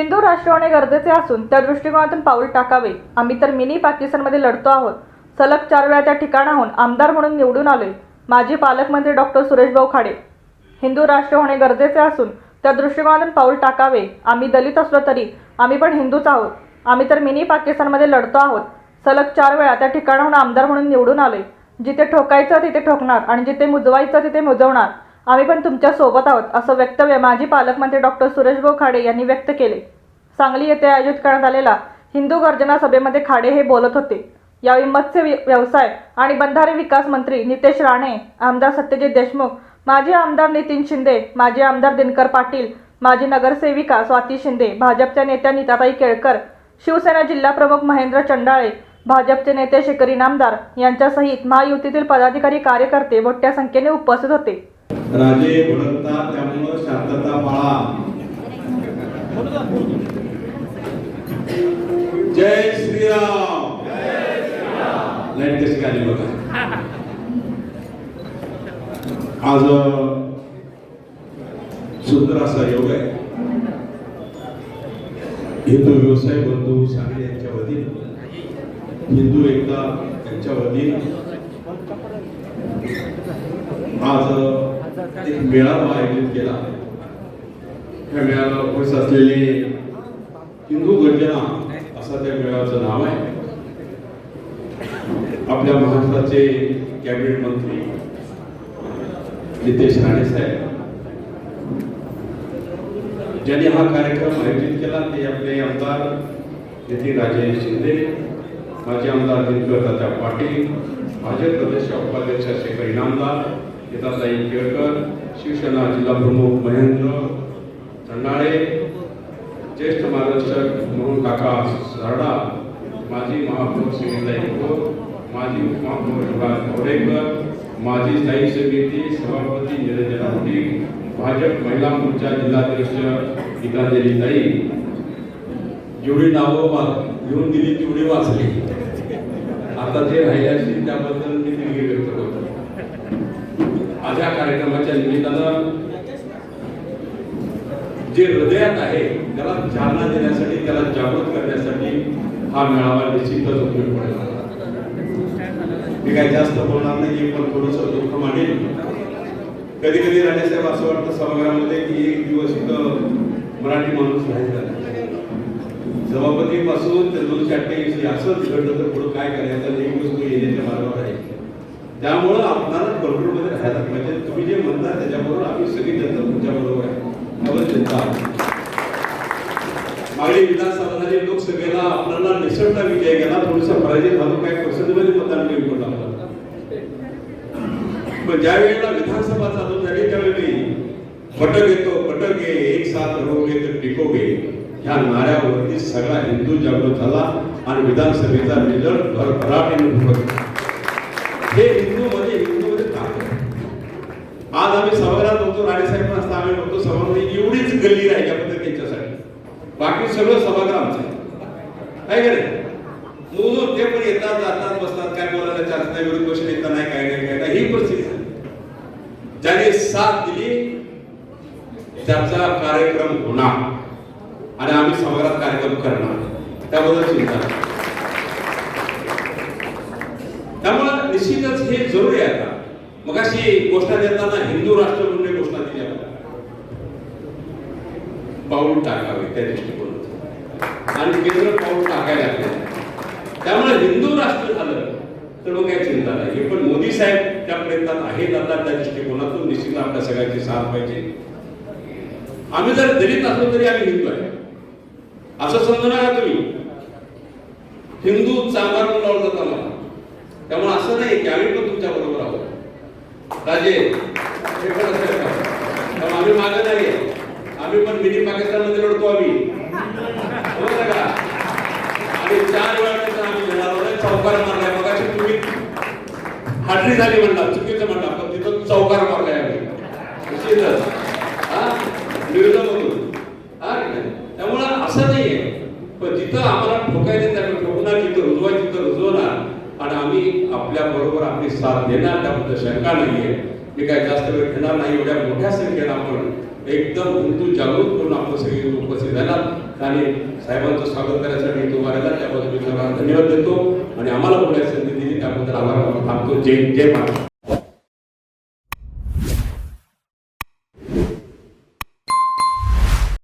हिंदू राष्ट्र होणे गरजेचे असून त्या दृष्टिकोनातून पाऊल टाकावे. आम्ही तर मिनी पाकिस्तानमध्ये लढतो आहोत. सलग चार वेळा त्या ठिकाणाहून आमदार म्हणून निवडून आलोय. माजी पालकमंत्री डॉक्टर सुरेशभाऊ खाडे हिंदू राष्ट्र होणे गरजेचे असून त्या दृष्टिकोनातून पाऊल टाकावे. आम्ही दलित असलो तरी आम्ही पण हिंदूच आहोत. आम्ही तर मिनी पाकिस्तानमध्ये लढतो आहोत. सलग चार वेळा त्या ठिकाणाहून आमदार म्हणून निवडून आलोय. जिथे ठोकायचं तिथे ठोकणार आणि जिथे मुजवायचं तिथे मुजवणार. आम्ही पण तुमच्यासोबत आहोत असं वक्तव्य माजी पालकमंत्री डॉक्टर सुरेशभाऊ खाडे यांनी व्यक्त केले. सांगली येथे आयोजित करण्यात आलेला हिंदू गर्जना सभेमध्ये खाडे हे बोलत होते. यावेळी मत्स्य वि- व्यवसाय आणि बंधारे विकास मंत्री नितेश राणे आमदार सत्यजित देशमुख माजी आमदार नितीन शिंदे माजी आमदार दिनकर पाटील माजी नगरसेविका स्वाती शिंदे भाजपच्या नेत्या नीताताई केळकर शिवसेना जिल्हाप्रमुख महेंद्र चंडाळे भाजपचे नेते शेखरी नामदार यांच्यासहित महायुतीतील पदाधिकारी कार्यकर्ते मोठ्या संख्येने उपस्थित होते. राजे भडकतात त्यामुळं शांतता पाळा. जय श्रीराम. लाइट कशी आली बघा. आज सुंदर असा योग आहे. हिंदू व्यवसाय बंधू सागरे यांच्या वतीने हिंदू एकता यांच्या वतीने आज एक मेळावा आयोजित केला. त्या मेळाव्याला उपस्थित असलेले हिंदू गर्जना असा त्या मेळाव्याचं नाव आहे. आपल्या महाराष्ट्राचे कॅबिनेट मंत्री नितेश राणे साहेब. ज्यांनी हा कार्यक्रम आयोजित केला ते आपले आमदार नितीन राजे शिंदे माजी आमदार दिनकर तात्या पाटील भाजप प्रदेश उपाध्यक्ष शेखर इनामदार गीताताई केळकर शिवसेना जिल्हा प्रमुख महेंद्र चंडाळे ज्येष्ठ मार्गदर्शक म्हणून काका सरडा माजी महापौर श्रीताई खोर माजी उपमहापौर युवराज कोरेकर माजी स्थायी समिती सभापती निरंजन आवटी भाजप महिला मोर्चा जिल्हाध्यक्ष गीतांजली ताई. जेवढी नावं लिहून घेऊन दिली तेवढी वाचली. आता जे राहिले त्याबद्दल मी या कार्यक्रमाच्या निमित्तानं जे हृदयात आहे त्याला चालना देण्यासाठी त्याला जागृत करण्यासाठी हा मेळावा निश्चितच उपयोग पडेल. मी काही जास्त बोलणार नाही पण थोडस दुःख मांडेल कधी कधी राणेसाहेब असं वाटतं सभागृहामध्ये की एक दिवस इथं मराठी माणूस राहायचा सभापतीपासून ते दोनशे अठ्ठ्याऐंशी असंच घडलं तर पुढं काय करायचं एक वस्तू येण्याच्या त्यामुळं आपणाला कंट्रोलमध्ये राहायला म्हणजे तुम्ही जे म्हणता त्याच्याबरोबर आम्ही सगळी जनता तुमच्याबरोबर आहे. त्यामुळे जनता मागणी विधानसभा लोकसभेला आपल्याला निसटता विजय गेला थोडसा पराजय झालो. काय पर्सेंटमध्ये मतदान कमी पडलं आपल्याला पण ज्या वेळेला विधानसभा चालू झाली त्यावेळी पटक येतो पटक ये एक साथ रहोगे तर टिकोगे ह्या नाऱ्यावरती सगळा हिंदू जागृत झाला आणि विधानसभेचा रिझल्ट भरभराटीने भरत हे हिंदू मध्ये हिंदू मध्ये ताकद आज आम्ही सभागृहात होतो राणेसाहेब असता आम्ही होतो सभागृहात एवढीच गल्ली राहिली आपण त्यांच्यासाठी. बाकी सगळं सभागृह आमचं आहे. काय करे मोजून ते पण येतात जातात बसतात. काय बोलायला चालत नाही विरोध पक्ष नेता नाही काय नाही काय नाही. ही परिस्थिती झाली ज्याने साथ दिली त्याचा कार्यक्रम होणार. आणि आम्ही सभागृहात कार्यक्रम करणार. त्याबद्दल चिंता नाही. त्यामुळे निश्चितच हे जरुरी आहे आता. मग अशी घोषणा देताना हिंदू राष्ट्र म्हणून घोषणा दिली आपण. पाऊल टाकावे त्या दृष्टिकोनात आणि केंद्र पाऊल टाकायला लागले. त्यामुळे हिंदू राष्ट्र झालं तर मग काही चिंता नाही. हे पण मोदी साहेब त्या प्रयत्नात आहेत आता त्या दृष्टिकोनातून. निश्चित आपल्या सगळ्यांची साथ पाहिजे. आम्ही जर दलित असलो तरी आम्ही हिंदू आहे. असं समजू नका तुम्ही. हिंदू चांगला म्हणून जाताना. त्यामुळे असं नाही की आम्ही पण तुमच्या बरोबर आहोत. राजे हे पण असं त्यामुळे आम्ही मागे नाही आहे. आम्ही पण मिनी पाकिस्तानमध्ये लढतो आम्ही. समजलं का? आणि चार वेळा आम्ही चौकार मारलाय मग तुम्ही हाटरी झाली म्हणला चुकीचं म्हणला पण तिथं चौकार मारलाय आम्ही निश्चितच. हा? निर्णयमधून. हा की नाही? त्यामुळं असं नाहीये पण जिथं आम्हाला ठोकायचं त्याला ठोकणार जिथं रुजवायचं तिथं रुजवणार आणि त्याबरोबर आपली साथ देणार त्याबद्दल शंका नाहीये? मी काय जास्त वेळ घेणार नाही एवढ्या मोठ्या संख्येनं आपण एकदम हिंदू जागृत करून आपण सगळे उपस्थित झाला आणि साहेबांचं स्वागत करण्यासाठी तो उभा त्याबद्दल मी सर्वांना धन्यवाद देतो. आणि आम्हाला बोलायची संधी दिली त्याबद्दल आभार थांबतो. जय जय महाराज.